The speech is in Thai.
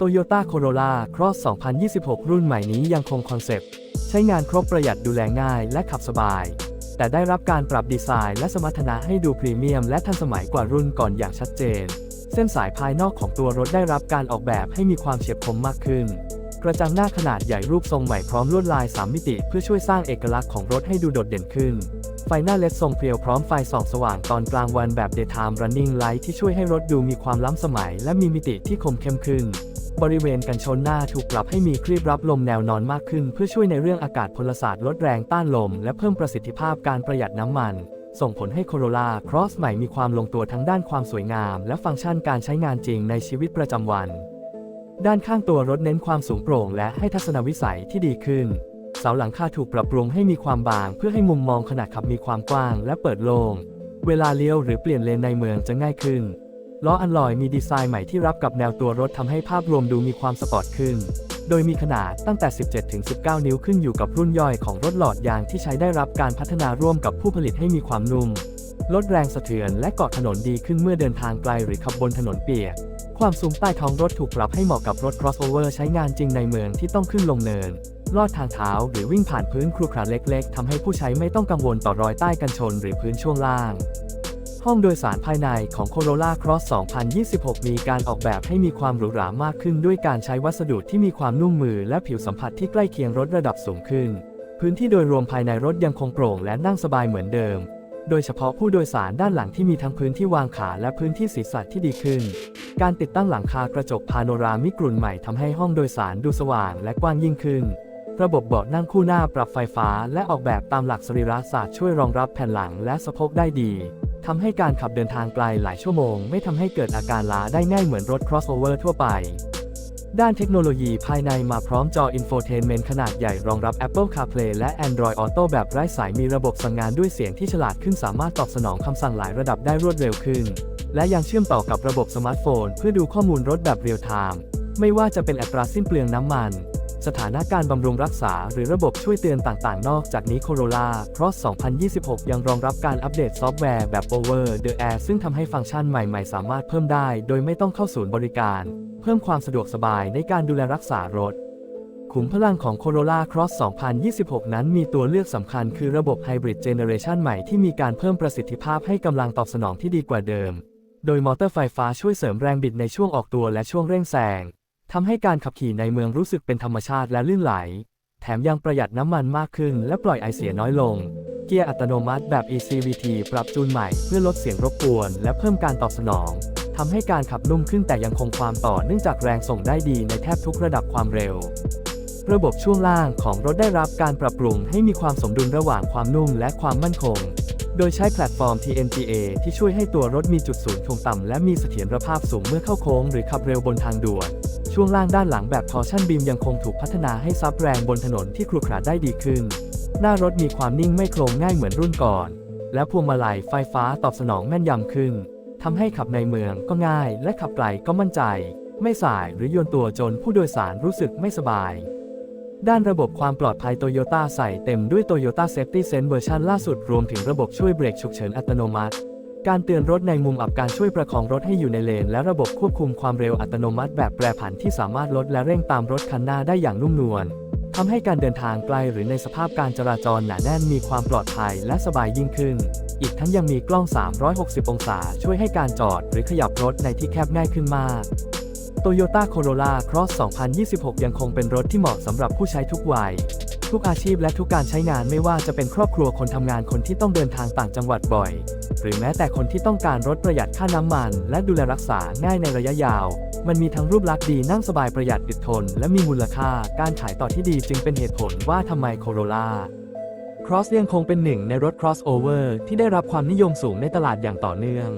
Toyota Corolla Cross 2026 รุ่นใหม่นี้ยังคงคอนเซปต์ ใช้งานครบประหยัดดูแลง่ายและขับสบาย แต่ได้รับการปรับดีไซน์และสมรรถนะให้ดูพรีเมียมและทันสมัยกว่ารุ่นก่อนอย่างชัดเจน เส้นสายภายนอกของตัวรถได้รับการออกแบบให้มีความเฉียบคมมากขึ้น กระจังหน้าขนาดใหญ่รูปทรงใหม่พร้อมลวดลาย 3 มิติ เพื่อช่วยสร้างเอกลักษณ์ของรถให้ดูโดดเด่นขึ้น ไฟหน้าเลดทรงเพรียวพร้อมไฟส่องสว่างตอนกลางวันแบบ daytime running light ที่ช่วยให้รถดูมีความล้ำสมัย และมีมิติที่คมเข้มขึ้น บริเวณกันชนหน้าถูกปรับให้มีครีบรับลมแนวนอนมากขึ้น เพื่อช่วยในเรื่องอากาศพลศาสตร์ลดแรงต้านลม และเพิ่มประสิทธิภาพการประหยัดน้ำมันส่งผลให้ Corolla Cross ใหม่มีความลงตัวทั้งด้านความสวยงาม และฟังก์ชันการใช้งานจริงในชีวิตประจำวัน ด้านข้างตัวรถเน้นความสูงโปร่งและให้ทัศนวิสัยที่ดีขึ้น เสาหลังคาถูกปรับปรุงให้มีความบางเพื่อให้มุมมองขณะขับมีความกว้างและเปิดโล่ง เวลาเลี้ยวหรือเปลี่ยนเลนในเมืองจะง่ายขึ้น ล้ออัลลอยมีดีไซน์ใหม่ที่รับกับแนวตัวรถทำให้ภาพรวมดูมีความสปอร์ตขึ้น โดยมีขนาดตั้งแต่ 17-19 นิ้วขึ้นอยู่กับรุ่นย่อยของรถหลอดยางที่ใช้ได้รับการพัฒนาร่วมกับผู้ผลิตให้มีความนุ่ม ลดแรงสะเทือนและเกาะถนนดีขึ้นเมื่อเดินทางไกลหรือขับบนถนนเปียก ความสูงใต้ท้องรถถูกปรับให้เหมาะกับรถ crossover ใช้งานจริงในเมืองที่ต้องขึ้นลงเนิน ลอดทางเท้าหรือวิ่งผ่านพื้นครุขระเล็ก ๆทำให้ผู้ใช้ไม่ต้องกังวลต่อรอยใต้กันชนหรือพื้นช่วงล่าง ห้องโดยสารภายในของ Corolla Cross 2026 มีการออกแบบให้มีความหรูหรามากขึ้นด้วยการใช้วัสดุที่มีความนุ่มมือและผิวสัมผัสที่ใกล้เคียงรถระดับสูงขึ้น พื้นที่โดยรวมภายในรถยังคงโปร่งและนั่งสบายเหมือนเดิม โดยเฉพาะผู้โดยสารด้านหลังที่มีทั้งพื้นที่วางขาและพื้นที่ศีรษะที่ดีขึ้น การติดตั้งหลังคากระจกพาโนรามิกรุ่นใหม่ทำให้ห้องโดยสารดูสว่างและกว้างยิ่งขึ้น ระบบเบาะนั่งคู่หน้าปรับไฟฟ้าและออกแบบตามหลักสรีระศาสตร์ช่วยรองรับแผ่นหลังและสะโพกได้ดีทำให้การขับเดินทางไกลหลายชั่วโมง ไม่ทำให้เกิดอาการล้าได้ง่ายเหมือนรถ crossover ทั่วไป ด้านเทคโนโลยีภายในมาพร้อมจอ Infotainment ขนาดใหญ่รองรับ Apple CarPlay และ Android Auto แบบไร้สายมีระบบสั่งงานด้วยเสียงที่ฉลาดขึ้นสามารถตอบสนองคำสั่งหลายระดับได้รวดเร็วขึ้น และยังเชื่อมต่อกับระบบสมาร์ทโฟน เพื่อดูข้อมูลรถแบบเรียลไทม์ไม่ว่าจะเป็นอัตราสิ้นเปลืองน้ำมัน สถานะการบำรุงรักษา หรือระบบช่วยเตือนต่างๆ นอกจากนี้ Corolla Cross 2026 ยังรองรับการอัปเดตซอฟต์แวร์แบบ Over the Air ซึ่งทำให้ฟังก์ชันใหม่ ๆ สามารถเพิ่มได้ โดยไม่ต้องเข้าศูนย์บริการ เพิ่มความสะดวกสบายในการดูแลรักษารถ ขุมพลังของ Corolla Cross 2026 นั้นมีตัวเลือกสำคัญคือระบบ Hybrid Generation ใหม่ที่มีการเพิ่มประสิทธิภาพให้กำลังตอบสนองที่ดีกว่าเดิม โดยมอเตอร์ไฟฟ้าช่วยเสริมแรงบิดในช่วงออกตัวและช่วงเร่งแซงทำให้การขับขี่ในเมืองรู้สึกเป็นธรรมชาติและลื่นไหล แถมยังประหยัดน้ำมันมากขึ้นและปล่อยไอเสียน้อยลง เกียร์อัตโนมัติแบบ ECVT ปรับจูนใหม่เพื่อลดเสียงรบกวนและเพิ่มการตอบสนอง ทำให้การขับนุ่มขึ้นแต่ยังคงความต่อเนื่องจากแรงส่งได้ดีในแทบทุกระดับความเร็ว ระบบช่วงล่างของรถได้รับการปรับปรุงให้มีความสมดุลระหว่างความนุ่มและความมั่นคง โดยใช้แพลตฟอร์ม TNGA ที่ช่วยให้ตัวรถมีจุดศูนย์ถงต่ำและมีเสถียรภาพสูงเมื่อเข้าโค้งหรือขับเร็วบนทางด่วน ช่วงล่างด้านหลังแบบ Torsion Beam ยังคงถูกพัฒนาให้ซับแรงบนถนนที่ครุขระได้ดีขึ้น หน้ารถมีความนิ่งไม่โครงง่ายเหมือนรุ่นก่อน และพวงมาลัยไฟฟ้าตอบสนองแม่นยำขึ้น ทำให้ขับในเมืองก็ง่ายและขับไกลก็มั่นใจ ไม่สายหรือโยนตัวจนผู้โดยสารรู้สึกไม่สบาย ด้านระบบความปลอดภัยโตโยต้าใส่เต็มด้วย Toyota Safety Sense เวอร์ชันล่าสุดรวมถึงระบบช่วยเบรกฉุกเฉินอัตโนมัติ การเตือนรถในมุมอับการช่วยประคองรถให้อยู่ในเลน และระบบควบคุมความเร็วอัตโนมัติ แบบแปรผันที่สามารถลดและเร่งตามรถคันหน้าได้อย่างนุ่มนวลทำให้การเดินทางไกลหรือในสภาพการจราจรหนาแน่นมีความปลอดภัยและสบายยิ่งขึ้น อีกทั้งยังมีกล้อง 360 องศาช่วยให้การจอดหรือขยับรถในที่แคบง่ายขึ้นมาก Toyota Corolla Cross 2026 ยังคงเป็นรถที่เหมาะสำหรับผู้ใช้ทุกวัย ทุกอาชีพและทุกการใช้งานไม่ว่าจะเป็นครอบครัวคนทำงานคนที่ต้องเดินทางต่างจังหวัดบ่อย หรือแม้แต่คนที่ต้องการรถประหยัดค่าน้ำมัน และดูแลรักษาง่ายในระยะยาว มันมีทั้งรูปลักษณ์ดีนั่งสบายประหยัดอดทน และมีมูลค่าการขายต่อที่ดีจึงเป็นเหตุผลว่าทำไม Corolla Cross ยังคงเป็นหนึ่งในรถ crossover ที่ได้รับความนิยมสูงในตลาดอย่างต่อเนื่อง